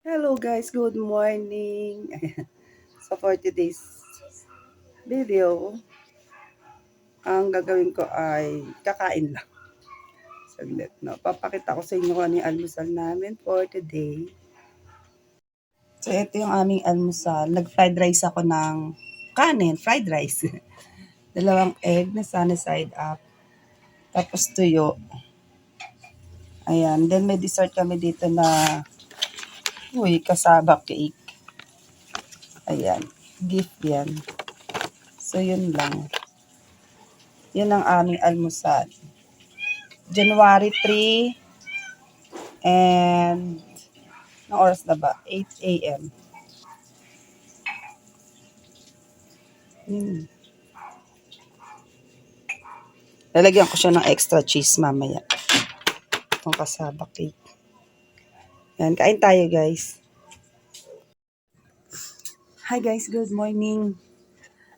Hello guys, good morning. So for today's video, ang gagawin ko ay kakain lang. Saglit, no? Papakita ko sa inyo kung ano yung almusal namin for today. So ito yung aming almusal. Nag-fried rice ako ng kanin, fried rice. Dalawang egg na sana side up. Tapos tuyo. Ayan. Then may dessert kami dito na uy, kasaba cake. Ayan. Gift yan. So, yun lang. Yun ang aming almusal. January 3 and ng oras na ba? 8 a.m. Hmm. Lalagyan ko siya ng extra cheese mamaya. Itong kasaba cake. Yan, kain tayo guys. Hi guys, good morning.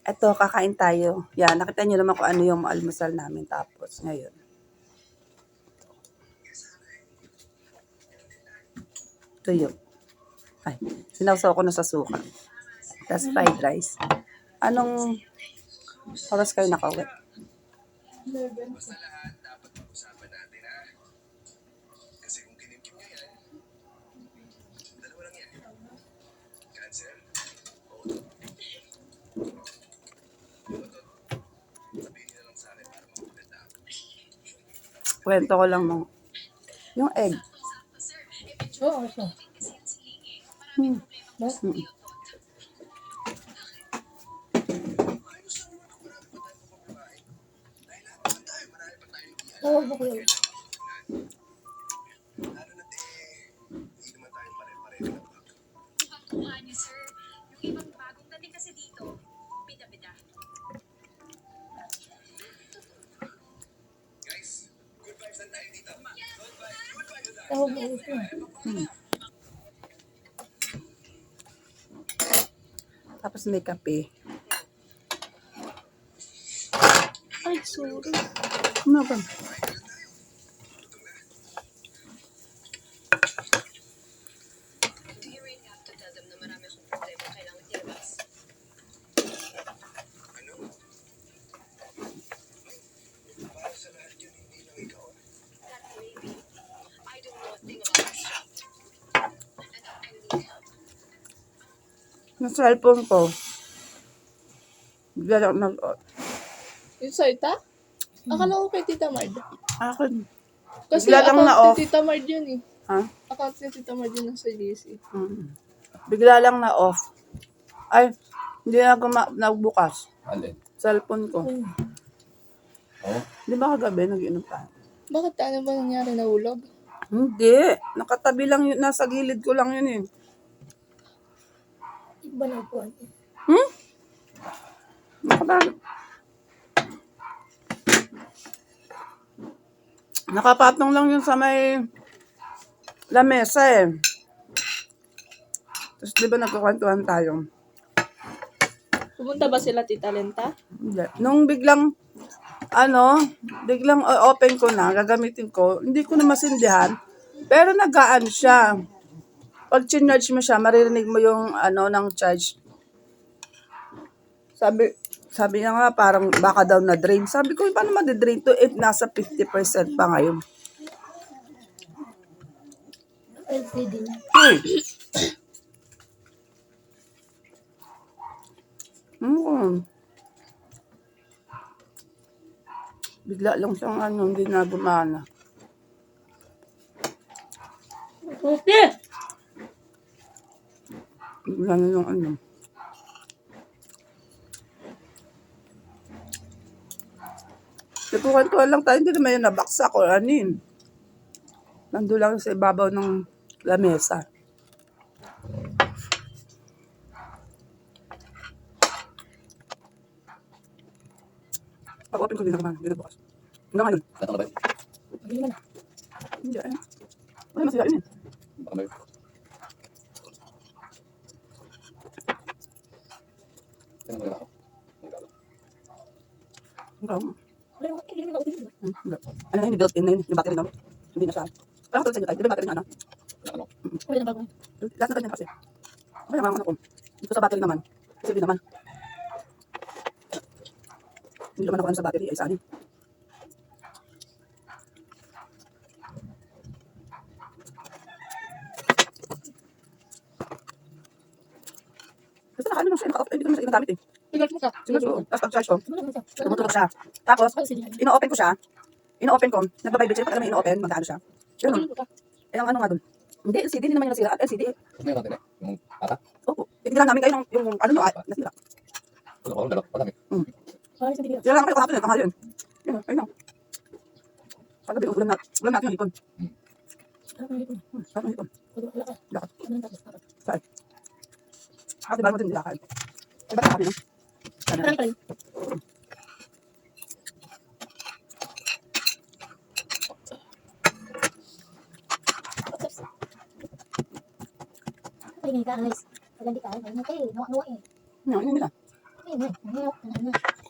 Ito, kakain tayo. Yan, nakita nyo naman kung ano yung almusal namin tapos ngayon. Tuyo. Ay, sinawsaw ko na sa suka. Tapos fried rice. Anong oras kayo nakauwi? Kwento ko lang ng yung egg. Oo, so. Hmm. No? Hmm. Oo, bakit? Bakit? Tapos may kape. Ay, sorry. Ano ba? Yung cellphone ko. Bigla lang nag Yung sa ita? Akala ko kay Tita Mard. Akin. Kasi Bigla lang account na-off. ni Tita Mard yun eh. Ha? Account ni Tita Mard yun nasa GC. Hmm. Bigla lang na off. Ay, hindi na guma- nagbukas. Alin? Cellphone ko. Oh, Di ba kagabi nag-inom tayo? Bakit ano ba nangyari? Nahulog? Hindi. Nakatabi lang yun. Nasa gilid ko lang yun eh. Iba na po. Hmm? Nakatabi. Nakapatong lang yun sa may lamesa eh. Tapos di ba nagkakwentuhan tayo? Pumunta ba sila Tita Lenta? Hindi. Nung biglang, ano, biglang open ko na, gagamitin ko, hindi ko na masindihan, pero nagaan siya. Pag chinarge mo siya, maririnig mo yung, ano, ng charge. Sabi, sabi niya nga, parang baka daw na drain. Sabi ko, paano ma-drain to if nasa 50% pa ngayon? LCD. Uy! Mm. Bigla lang siyang ano, hindi na gumana. Okay! Bigla na yung ano. Nagkukantuhan lang tayo, hindi naman yun nabaksak o yun. Nandun lang sa ibabaw ng lamesa. Pag-open ko, hindi na gumana. Hindi na bukas. Hanggang ngayon. Na ba yun? Hindi naman. Hindi eh. Wala masaya yun eh. Baka may... Tingnan mo lang ako. Nagkala. Hanggang. Wala ko. Hindi naman ako. Hmm, hindi. Ano yun, built in na yun, yung battery namin. Hindi na siya. Parang tulad sa inyo tayo, di ba yung battery na ano? ano. Pwede na bago. Lahat na ganyan kasi. Kaya mga ano ko. Dito sa battery naman. Kasi naman. Hindi naman ako ano sa battery. Ay saan Kasi nakaano lang siya. Naka-off. Hindi ko naman siya mo ka. Siguro. Tapos pag-charge ko. Siya. Tapos, ko siya. Ino-open ko. Nagbabibrate siya. Pag alam mo ino-open, magkano siya. Ka? Eh, ano nga doon. Hindi, LCD. Hindi naman yung nasira. At LCD. Ngayon natin eh. Yung ata. Opo. Tignan namin kayo ng yung ano nyo. Nasira. Wala ko, dalawa. Ay, sige. Sila lang kayo kahapon yun. Tanghali yun. Yun, ayun lang. Paggabi, ulam natin. Ulam natin yung ito? Hmm, sarap ng. Wala ka. Lakad. Ano ang tapos? Saan? Ate, bago din nilakad. Ay, ba't kami no? Sana. Marami pa rin. Guys. Pagandi ka, ay, okay, nuwa-nuwa eh. Ano, yun nila. Ayun, ayun, ayun, ayun.